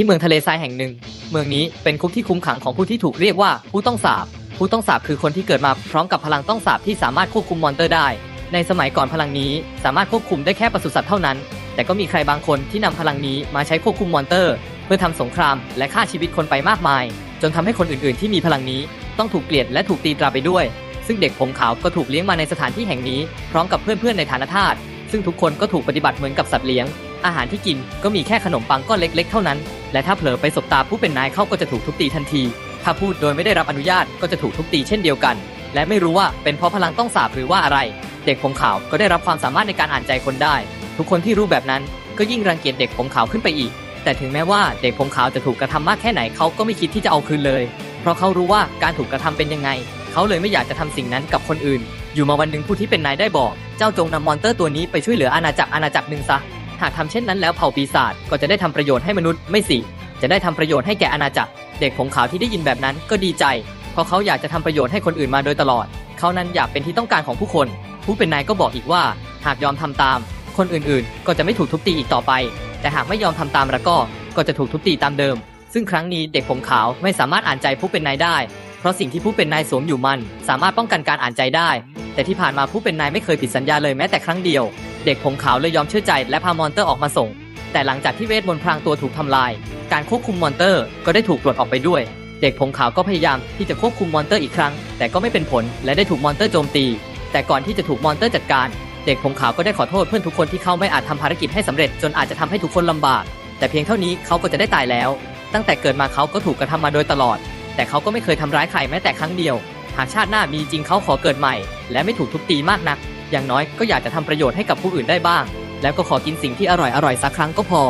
ที่เมืองทะเลทรายแห่งหนึ่ง เมืองนี้เป็นคุกที่คุมขังของผู้ที่ถูกเรียกว่าผู้ต้องสาบ ผู้ต้องสาบคือคนที่เกิดมาพร้อมกับพลังต้องสาบที่สามารถควบคุมมอนเตอร์ได้ ในสมัยก่อนพลังนี้สามารถควบคุมได้แค่ปศุสัตว์เท่านั้น แต่ก็มีใครบางคนที่นำพลังนี้มาใช้ควบคุมมอนเตอร์ เพื่อทำสงครามและฆ่าชีวิตคนไปมากมาย จนทำให้คนอื่นๆ ที่มีพลังนี้ต้องถูกเกลียดและถูกตีตราไปด้วย ซึ่งเด็กผมขาวก็ถูกเลี้ยงมาในสถานที่แห่งนี้ พร้อมกับเพื่อนๆในฐานทาสซึ่งทุกคนก็ถูกปฏิบัติเหมือนกับสัตว์เลี้ยง อาหารที่กินก็มีแค่ขนมปังก้อนเล็ก ๆ เท่านั้น และถ้าเผลอไปสบตาผู้เป็นนายเข้าก็จะถูกทุบตีทันที ถ้าพูดโดยไม่ได้รับอนุญาตก็จะถูกทุบตีเช่นเดียวกัน และไม่รู้ว่าเป็นเพราะพลังต้องสาบหรือว่าอะไร เด็กผมขาวก็ได้รับความสามารถในการอ่านใจคนได้ ทุกคนที่รู้แบบนั้นก็ยิ่งรังเกียจเด็กผมขาวขึ้นไปอีก แต่ถึงแม้ว่าเด็กผมขาวจะถูกกระทำมากแค่ไหนเขาก็ไม่คิดที่จะเอาคืนเลย เพราะเขารู้ว่าการถูกกระทำเป็นยังไง เขาเลยไม่อยากจะทำสิ่งนั้นกับคนอื่น อยู่มาวันหนึ่งผู้ที่เป็นนายได้บอก เจ้าจงนำมอนเตอร์ตัวนี้ไปช่วยเหลืออาณาจักรอาณาจักรหนึ่งซะ หากทำเช่นนั้นแล้วเผ่าปีศาจก็จะได้ทำประโยชน์ให้มนุษย์ไม่สิ จะได้ทำประโยชน์ให้แก่อาณาจักร เด็กผมขาวที่ได้ยินแบบนั้นก็ดีใจ เพราะเขาอยากจะทำประโยชน์ให้คนอื่นมาโดยตลอด เขานั้นอยากเป็นที่ต้องการของผู้คน ผู้เป็นนายก็บอกอีกว่า หากยอมทำตาม คนอื่นๆ ก็จะไม่ถูกทุบตีอีกต่อไป แต่หากไม่ยอมทำตามแล้วก็ ก็จะถูกทุบตีตามเดิม ซึ่งครั้งนี้เด็กผมขาวไม่สามารถอ่านใจผู้เป็นนายได้ เพราะสิ่งที่ผู้เป็นนายสวมอยู่มัน สามารถป้องกันการอ่านใจได้ แต่ที่ผ่านมาผู้เป็นนายไม่เคยผิดสัญญาเลยแม้แต่ครั้งเดียว เด็กผมขาวเลยยอมเชื่อใจและพามอนเตอร์ออกมาส่ง แต่หลังจากที่เวทมนต์พรางตัวถูกทำลาย การควบคุมมอนเตอร์ก็ได้ถูกปลดออกไปด้วย เด็กผมขาวก็พยายามที่จะควบคุมมอนเตอร์อีกครั้ง แต่ก็ไม่เป็นผลและได้ถูกมอนเตอร์โจมตี แต่ก่อนที่จะถูกมอนเตอร์จัดการเด็กผมขาวก็ได้ขอโทษเพื่อนทุกคนที่เขาไม่อาจทำภารกิจให้สำเร็จจนอาจจะทำให้ทุกคนลำบาก แต่เพียงเท่านี้เขาก็จะได้ตายแล้ว ตั้งแต่เกิดมาเขาก็ถูกกระทำมาโดยตลอด แต่เขาก็ไม่เคยทำร้ายใครแม้แต่ครั้งเดียว หากชาติหน้ามีจริงเขาขอเกิดใหม่ และไม่ถูกทุบตีมากนัก อย่างน้อยก็อยากจะทำประโยชน์ให้กับผู้อื่นได้บ้าง แล้วก็ขอกินสิ่งที่อร่อยอร่อยๆสักครั้งก็พอ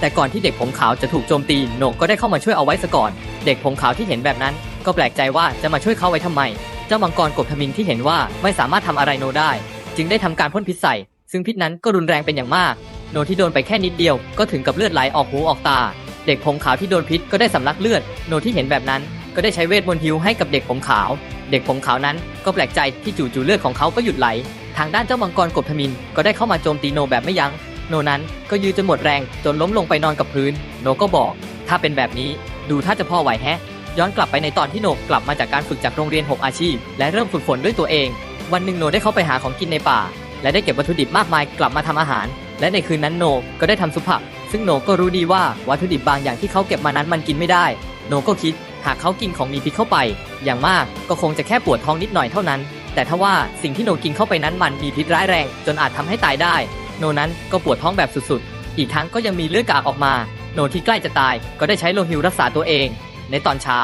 แต่ก่อนที่เด็กผมขาวจะถูกโจมตีโหนกก็ได้เข้ามาช่วยเอาไว้ซะก่อน เด็กผมขาวที่เห็นแบบนั้น ก็แปลกใจว่าจะมาช่วยเขาไว้ทำไม เจ้ามังกรกบทมินที่เห็นว่าไม่สามารถทำอะไรโนได้ จึงได้ทำการพ่นพิษใส่ ซึ่งพิษนั้นก็รุนแรงเป็นอย่างมาก โนที่โดนไปแค่นิดเดียว ก็ถึงกับเลือดไหลออกหูออกตา เด็กผมขาวที่โดนพิษก็ได้สำลักเลือด โนที่เห็นแบบนั้น ก็ได้ใช้เวทมนต์ฮิวให้กับเด็กผมขาว เด็กผมขาวนั้นก็แปลกใจที่จู่ๆเลือดของเขาก็หยุดไหล ทางด้านเจ้ามังกรกบทมินก็ได้เข้ามาโจมตีโนแบบไม่ยัง้ง โนนั้นก็ยืนจนหมดแรงจนล้มลงไปนอนกับพื้น โนก็บอก ถ้าเป็นแบบนี้ดูถ้าจะพ่อไหวแฮะ ย้อนกลับไปในตอนที่โนกลับมาจากการฝึกจากโรงเรียน 6 อาชีพ และเริ่มฝึกฝนด้วยตัวเอง วันหนึ่งโนได้เข้าไปหาของกินในป่า และได้เก็บวัตถุดิบมากมายกลับมาทำอาหาร และในคืนนั้นโนก็ได้ทำซุปผัก ซึ่งโนก็รู้ดีว่าวัตถุดิบบางอย่างที่เขาเก็บมานั้นมันกินไม่ได้ โนก็คิดหากเขากินของมีพิษเข้าไป อย่างมากก็คงจะแค่ปวดท้องนิดหน่อยเท่านั้น แต่ถ้าว่าสิ่งที่โนกินเข้าไปนั้นมันมีพิษร้ายแรง จนอาจทำให้ตายได้ โนนั้นก็ปวดท้องแบบสุดๆ อีกทั้งก็ยังมีเลือดกากออกมา โนที่ใกล้จะตายก็ได้ใช้โลหิวรักษาตัวเอง ในตอนเช้า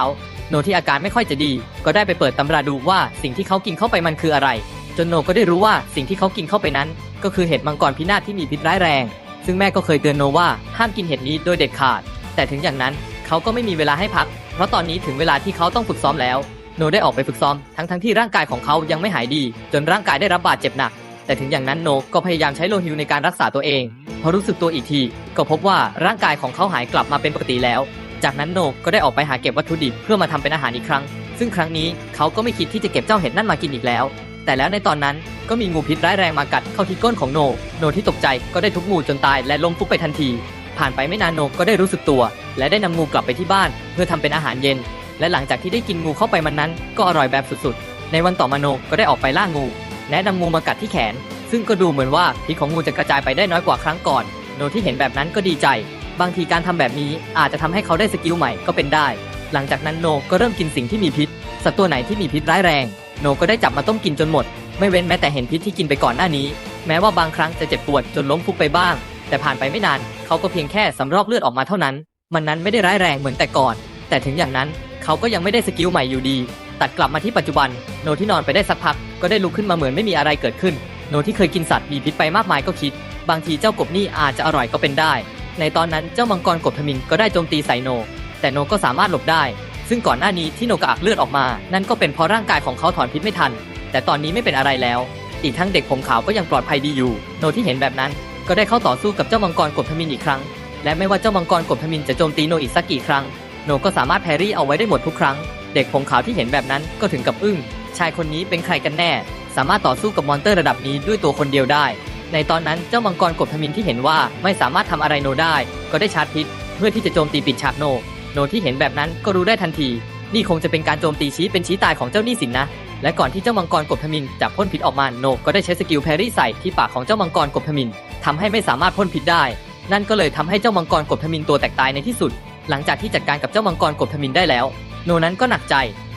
โนที่อาการไม่ค่อยจะดี ก็ได้ไปเปิดตำราดูว่าสิ่งที่เขากินเข้าไปมันคืออะไร จนโนก็ได้รู้ว่าสิ่งที่เขากินเข้าไปนั้น ก็คือเห็ดมังกรพินาศที่มีพิษร้ายแรง ซึ่งแม่ก็เคยเตือนโนว่าห้ามกินเห็ดนี้โดยเด็ดขาด แต่ถึงอย่างนั้นเขาก็ไม่มีเวลาให้พัก เพราะตอนนี้ถึงเวลาที่เขาต้องฝึกซ้อมแล้ว โนได้ออกไปฝึกซ้อมทั้งทั้งๆที่ร่างกายของเขายังไม่หายดี จนร่างกายได้รับบาดเจ็บหนัก แต่ถึงอย่างนั้นโนก็พยายามใช้โลหิวในการรักษาตัวเองพอรู้สึกตัวอีกที ก็พบว่าร่างกายของเขาหายกลับมาเป็นปกติแล้ว จากนั้นโนก็ได้ออกไปหาเก็บวัตถุดิบเพื่อมาทำเป็นอาหารอีกครั้ง ซึ่งครั้งนี้เขาก็ไม่คิดที่จะเก็บเจ้าเห็ดนั่นมากินอีกแล้ว แต่แล้วในตอนนั้นก็มีงูพิษร้ายแรงมากัดเข้าที่ก้นของโน โนที่ตกใจก็ได้ทุบงูจนตายและล้มฟุบไปทันที ผ่านไปไม่นานโนก็ได้รู้สึกตัว และได้นำงูกลับไปที่บ้าน เพื่อทำเป็นอาหารเย็น และหลังจากที่ได้กินงูเข้าไปมันนั้น ก็อร่อยแบบสุดๆ ในวันต่อมาโนก็ได้ออกไปล่างู และนำงูมากัดที่แขน ซึ่งก็ดูเหมือนว่าพิษของงูจะกระจายไปได้น้อยกว่าครั้งก่อน โนที่เห็นแบบนั้นก็ดีใจ บางทีการทำแบบนี้อาจจะทำให้เขาได้สกิลใหม่ก็เป็นได้ หลังจากนั้นโนก็เริ่มกินสิ่งที่มีพิษ สัตว์ตัวไหนที่มีพิษร้ายแรง โนก็ได้จับมาต้มกินจนหมด ไม่เว้นแม้แต่เห็นพิษที่กินไปก่อนหน้านี้ แม้ว่าบางครั้งจะเจ็บปวดจนล้มฟุบไปบ้าง แต่ผ่านไปไม่นาน เขาก็เพียงแค่สำรอกเลือดออกมาเท่านั้น มันนั้นไม่ได้ร้ายแรงเหมือนแต่ก่อน แต่ถึงอย่างนั้น เขาก็ยังไม่ได้สกิลใหม่อยู่ดี ตัดกลับมาที่ปัจจุบัน โนที่นอนไปได้สักพัก ก็ได้ลุกขึ้นมาเหมือนไม่มีอะไรเกิดขึ้น โนที่เคยกินสัตว์มีพิษไปมากมายก็คิด บางทีเจ้ากบนี่อาจจะอร่อยก็เป็นได้ ในตอนนั้นเจ้ามังกรกบทมินก็ได้โจมตีใส่โน แต่โนก็สามารถหลบได้ ซึ่งก่อนหน้านี้ที่โนกระอักเลือดออกมา นั่นก็เป็นเพราะร่างกายของเขาถอนพิษไม่ทัน แต่ตอนนี้ไม่เป็นอะไรแล้ว อีกทั้งเด็กผมขาวก็ยังปลอดภัยดีอยู่ โนที่เห็นแบบนั้น ก็ได้เข้าต่อสู้กับเจ้ามังกรกบทมินอีกครั้ง และไม่ว่าเจ้ามังกรกบทมินจะโจมตีโนอีกสักกี่ครั้ง โนก็สามารถแพรรี่เอาไว้ได้หมดทุกครั้ง เด็กผมขาวที่เห็นแบบนั้นก็ถึงกับอึ้ง ชายคนนี้เป็นใครกันแน่ สามารถต่อสู้กับมอนเตอร์ระดับนี้ด้วยตัวคนเดียวได้ ในตอนนั้นเจ้ามังกรกบทมินที่เห็นว่าไม่สามารถทำอะไรโนได้ ก็ได้ชาร์จพิษ เพื่อที่จะโจมตีปิดฉากโน โนที่เห็นแบบนั้นก็รู้ได้ทันที นี่คงจะเป็นการโจมตีชี้เป็นชี้ตายของเจ้าหนี้สินนะ และก่อนที่เจ้ามังกรกบทมินจะพ่นพิษออกมาโนก็ได้ใช้สกิลแพรี่ใส่ที่ปากของเจ้ามังกรกบทมินทำให้ไม่สามารถพ่นพิษได้ นั่นก็เลยทำให้เจ้ามังกรกบทมินตัวแตกตายในที่สุด หลังจากที่จัดการกับเจ้ามังกรกบทมินได้แล้ว โนนั้นก็หนักใจ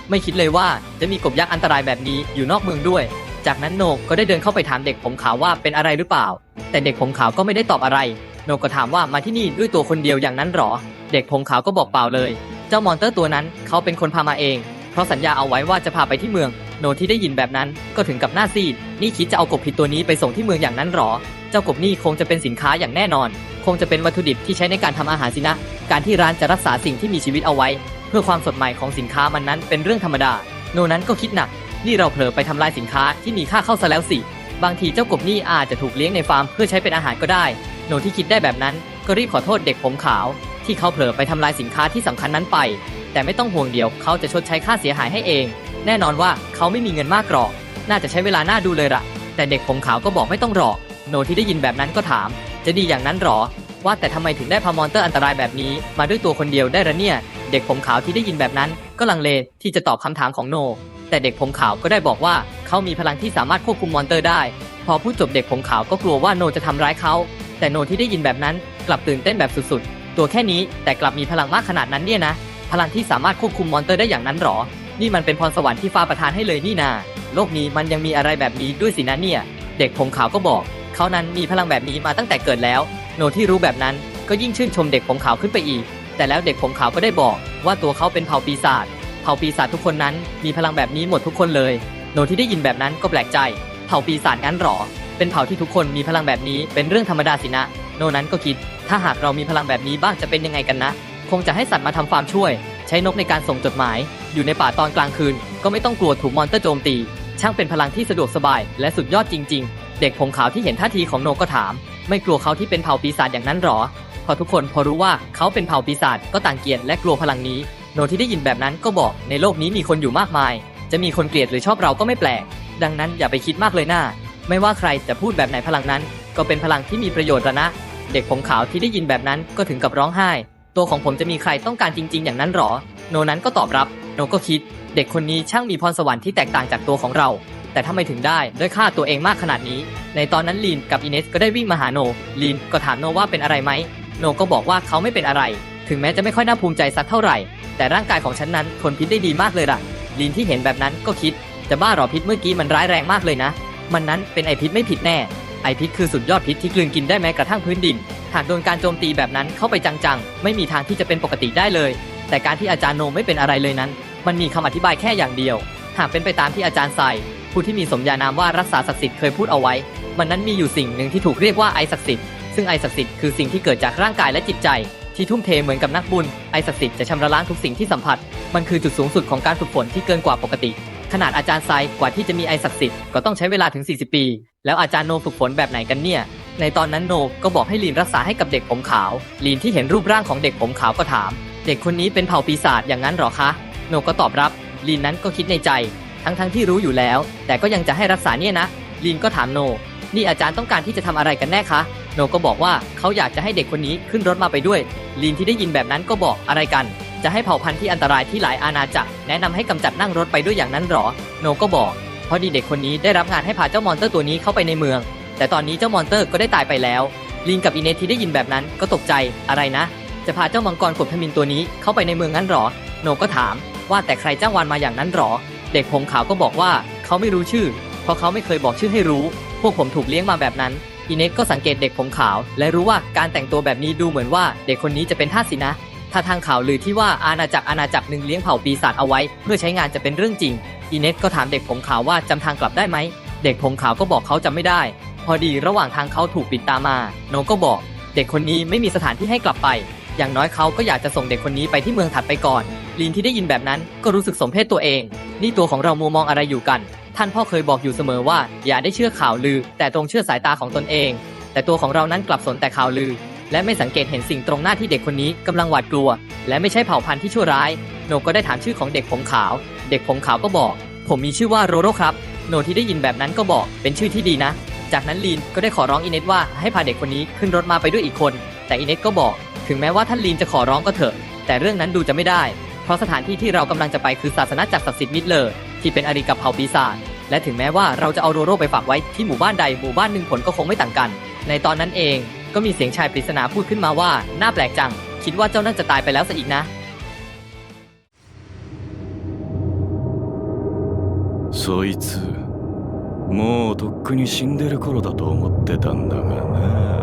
ไม่คิดเลยว่าจะมีกบยักษ์อันตรายแบบนี้อยู่นอกเมืองด้วย จากนั้นโนก็ได้เดินเข้าไปถามเด็กผมขาวว่าเป็นอะไรหรือเปล่า แต่เด็กผมขาวก็ไม่ได้ตอบอะไร โนก็ถามว่ามาที่นี่ด้วยตัวคนเดียวอย่างนั้นหรอ เด็กผมขาวก็บอกเปล่าเลย เจ้ามอนเตอร์ตัวนั้นเขาเป็นคนพามาเอง เพราะสัญญาเอาไว้ว่าจะพาไปที่เมือง โนที่ได้ยินแบบนั้นก็ถึงกับหน้าซีด นี่คิดจะเอากบผิดตัวนี้ไปส่งที่เมืองอย่างนั้นหรอ เจ้ากบนี่คงจะเป็นสินค้าอย่างแน่นอน คงจะเป็นวัตถุดิบที่ใช้ในการทำอาหารสินะ การที่ร้านจะรักษาสิ่งที่มีชีวิตเอาไว้ เพื่อความสดใหม่ของสินค้ามันนั้นเป็นเรื่องธรรมดา โนนั้นก็คิดหนัก นี่เราเผลอไปทำลายสินค้าที่มีค่าเข้าซะแล้วสิ บางทีเจ้ากบนี่อาจจะถูกเลี้ยงในฟาร์มเพื่อใช้เป็นอาหารก็ได้ โนที่คิดได้แบบนั้น ก็รีบขอโทษเด็กผมขาว ที่เขาเผลอไปทำลายสินค้าที่สำคัญนั้นไป แต่ไม่ต้องห่วงเดี๋ยวเขาจะชดใช้ค่าเสียหายให้เอง แน่นอนว่าเขาไม่มีเงินมากหรอก น่าจะใช้เวลาหน้าดูเลยละแต่เด็กผมขาวก็บอกไม่ต้องรอ โนที่ได้ยินแบบนั้นก็ถาม จะดีอย่างนั้นหรอ ว่าแต่ทำไมถึงได้พามอนเตอร์อันตรายแบบนี้ มาด้วยตัวคนเดียวได้ระเนี่ย เด็กผมขาวที่ได้ยินแบบนั้น ก็ลังเลที่จะตอบคำถามของโน แต่เด็กผมขาวก็ได้บอกว่าเขามีพลังที่สามารถควบคุมมอนเตอร์ได้ พอพูดจบเด็กผมขาวก็กลัวว่าโนจะทำร้ายเขาแต่โนที่ได้ยินแบบนั้นกลับตื่นเต้นแบบสุดๆ ตัวแค่นี้แต่กลับมีพลังมากขนาดนั้นเนี่ยนะ พลังที่สามารถควบคุมมอนเตอร์ได้อย่างนั้นหรอ นี่มันเป็นพรสวรรค์ที่ฟ้าประทานให้เลยนี่นา โลกนี้มันยังมีอะไรแบบนี้ด้วยสินะเนี่ย เด็กผมขาวก็บอก เขานั้นมีพลังแบบนี้มาตั้งแต่เกิดแล้ว โนที่รู้แบบนั้นก็ยิ่งชื่นชมเด็กผมขาวขึ้นไปอีก แต่แล้วเด็กผมขาวก็ได้บอกว่าตัวเขาเป็นเผ่าปีศาจ เผ่าปีศาจทุกคนนั้นมีพลังแบบนี้หมดทุกคนเลย โนที่ได้ยินแบบนั้นก็แปลกใจ เผ่าปีศาจงั้นหรอ เป็นเผ่าที่ทุกคนมีพลังแบบนี้เป็นเรื่องธรรมดาสินะ โนนั้นก็คิด ถ้าหากเรามีพลังแบบนี้บ้างจะเป็นยังไงกันนะ คงจะให้สัตว์มาทำฟาร์มช่วย ใช้นกในการส่งจดหมาย อยู่ในป่าตอนกลางคืน ก็ไม่ต้องกลัวถูกมอนเตอร์โจมตี ช่างเป็นพลังที่สะดวกสบาย และสุดยอดจริง ๆ เด็กผมขาวที่เห็นท่าทีของโนก็ถาม ไม่กลัวเขาที่เป็นเผ่าปีศาจอย่างนั้นหรอ พอทุกคนพอรู้ว่าเขาเป็นเผ่าปีศาจก็ต่างเกลียดและกลัวพลังนี้ โนที่ได้ยินแบบนั้นก็บอกในโลกนี้มีคนอยู่มากมาย จะมีคนเกลียดหรือชอบเราก็ไม่แปลก ดังนั้นอย่าไปคิดมากเลยหน้า ไม่ว่าใครจะพูดแบบไหนพลังนั้น ก็เป็นพลังที่มีประโยชน์ละนะ เด็กผมขาวที่ได้ยินแบบนั้นก็ถึงกับร้องไห้ ตัวของผมจะมีใครต้องการจริง ๆ อย่างนั้นหรอ โนนั้นก็ตอบรับ โนก็คิด เด็กคนนี้ช่างมีพรสวรรค์ที่แตกต่างจากตัวของเรา แต่ถ้าไม่ถึงได้ด้วยค่าตัวเองมากขนาดนี้ ในตอนนั้นลีนกับอินเนสก็ได้วิ่งมาหาโน ลีนก็ถามโนว่าเป็นอะไรไหม โนก็บอกว่าเขาไม่เป็นอะไร ถึงแม้จะไม่ค่อยน่าภูมิใจสักเท่าไหร่ แต่ร่างกายของฉันนั้นทนพิษได้ดีมากเลยล่ะ ลีนที่เห็นแบบนั้นก็คิด จะบ้าหรอพิษเมื่อกี้มันร้ายแรงมากเลยนะ มันนั้นเป็นไอพิษไม่ผิดแน่ ไอพิษคือสุดยอดพิษที่กลืนกินได้แม้กระทั่งพื้นดิน หากโดนการโจมตีแบบนั้นเข้าไปจังๆ ไม่มีทางที่จะเป็นปกติได้เลย แต่การที่อาจารย์โนไม่เป็นอะไรเลยนั้น มันมีคำอธิบายแค่อย่างเดียว หากเป็นไปตามที่อาจารย์ใส่ ผู้ที่มีสมญานามว่ารักษาศักดิ์สิทธิ์เคยพูดเอาไว้ มันนั้นมีอยู่สิ่งหนึ่งที่ถูกเรียกว่าไอศักดิ์สิทธิ์ซึ่งไอศักดิ์สิทธิ์คือสิ่งที่เกิดจากร่างกายและจิตใจ ที่ทุ่มเทเหมือนกับนักบุญไอศักดิ์สิทธิ์จะชำระล้างทุกสิ่งที่สัมผัส มันคือจุดสูงสุดของการฝึกฝนที่เกินกว่าปกติ ขนาดอาจารย์ไซกว่าที่จะมีไอศักดิ์สิทธิ์ก็ต้องใช้เวลาถึง 40 ปี แล้วอาจารย์โนฝึกฝนแบบไหนกันเนี่ย ในตอนนั้นโนก็บอกให้ลีนรักษาให้กับเด็กผมขาว ลีนที่เห็นรูปร่างของเด็กผมขาวก็ถาม เด็กคนนี้เป็นเผ่าปีศาจอย่างนั้นหรอคะ โนก็ตอบรับ ลีนนั้นก็คิดในใจ ทั้งๆทที่รู้อยู่แล้ว แต่ก็ยังจะให้รักษาเนี่ยนะลีนก็ถามโน นี่อาจารย์ต้องการที่จะทำอะไรกันแน่คะ โนก็บอกว่าเขาอยากจะให้เด็กคนนี้ขึ้นรถมาไปด้วยลีนที่ได้ยินแบบนั้นก็บอกอะไรกัน จะให้เผ่าพันธุ์ที่อันตรายที่หลายอาณาจักรแนะนำให้กำจัดนั่งรถไปด้วยอย่างนั้นหรอ โนก็บอก เพราะดีเด็กคนนี้ได้รับงานให้พาเจ้ามอนเตอร์ตัวนี้เข้าไปในเมือง แต่ตอนนี้เจ้ามอนเตอร์ก็ได้ตายไปแล้วลีนกับอีเนทที่ได้ยินแบบนั้นก็ตกใจอะไรนะ จะพาเจ้ามังกรกบทมินตัวนี้เข้าไปในเมืองงั้นหรอ โนก็ถามว่าแต่ใครจ้างวานมาอย่างนั้นหรอ เด็กผมขาวก็บอกว่าเขาไม่รู้ชื่อ เพราะเขาไม่เคยบอกชื่อให้รู้ พวกผมถูกเลี้ยงมาแบบนั้นอีเนสก็สังเกตเด็กผมขาว และรู้ว่าการแต่งตัวแบบนี้ดูเหมือนว่า เด็กคนนี้จะเป็นทาสินะ ถ้าทางข่าวลือที่ว่าอาณาจักรอาณาจักรหนึ่งเลี้ยงเผ่าปีศาจเอาไว้ เพื่อใช้งานจะเป็นเรื่องจริงอีเนสก็ถามเด็กผมขาวว่าจำทางกลับได้ไหมเด็กผมขาวก็บอกเขาจำไม่ได้ พอดีระหว่างทางเขาถูกปิดตามาโนก็บอก เด็กคนนี้ไม่มีสถานที่ให้กลับไป อย่างน้อยเขาก็อยากจะส่งเด็กคนนี้ไปที่เมืองถัดไปก่อน ลีนที่ได้ยินแบบนั้นก็รู้สึกสมเพศตัวเอง นี่ตัวของเรามัวมองอะไรอยู่กัน ท่านพ่อเคยบอกอยู่เสมอว่า อย่าได้เชื่อข่าวลือ แต่ตรงเชื่อสายตาของตนเอง แต่ตัวของเรานั้นกลับสนแต่ข่าวลือ และไม่สังเกตเห็นสิ่งตรงหน้าที่เด็กคนนี้กำลังหวาดกลัว และไม่ใช่เผ่าพันธุ์ที่ชั่วร้าย โนก็ได้ถามชื่อของเด็กผมขาว เด็กผมขาวก็บอก ผมมีชื่อว่าโรโรครับ โนที่ได้ยินแบบนั้นก็บอก เป็นชื่อที่ดีนะ จากนั้นลีนก็ได้ขอร้องอินเนตว่าให้พาเด็กคนนี้ขึ้นรถมาไปด้วยอีกคน แต่อินเนตก็บอก ถึงแม้ว่าท่านลีนจะขอร้องก็เถอะ แต่เรื่องนั้นดูจะไม่ได้ เพราะสถานที่ที่เรากำลังจะไปคือศาสนาจักรศักดิ์สิทธิ์มิดเลอร์ที่เป็นอริกับเผ่าปีศาจ และถึงแม้ว่าเราจะเอาโรโร่ไปฝากไว้ที่หมู่บ้านใดหมู่บ้านหนึ่งผลก็คงไม่ต่างกัน ในตอนนั้นเองก็มีเสียงชายปริศนาพูดขึ้นมาว่า น่าแปลกจัง คิดว่าเจ้าน่าจะตายไปแล้วซะอีกนะ そいつもうとっくに死んでる頃だと思ってたんだがな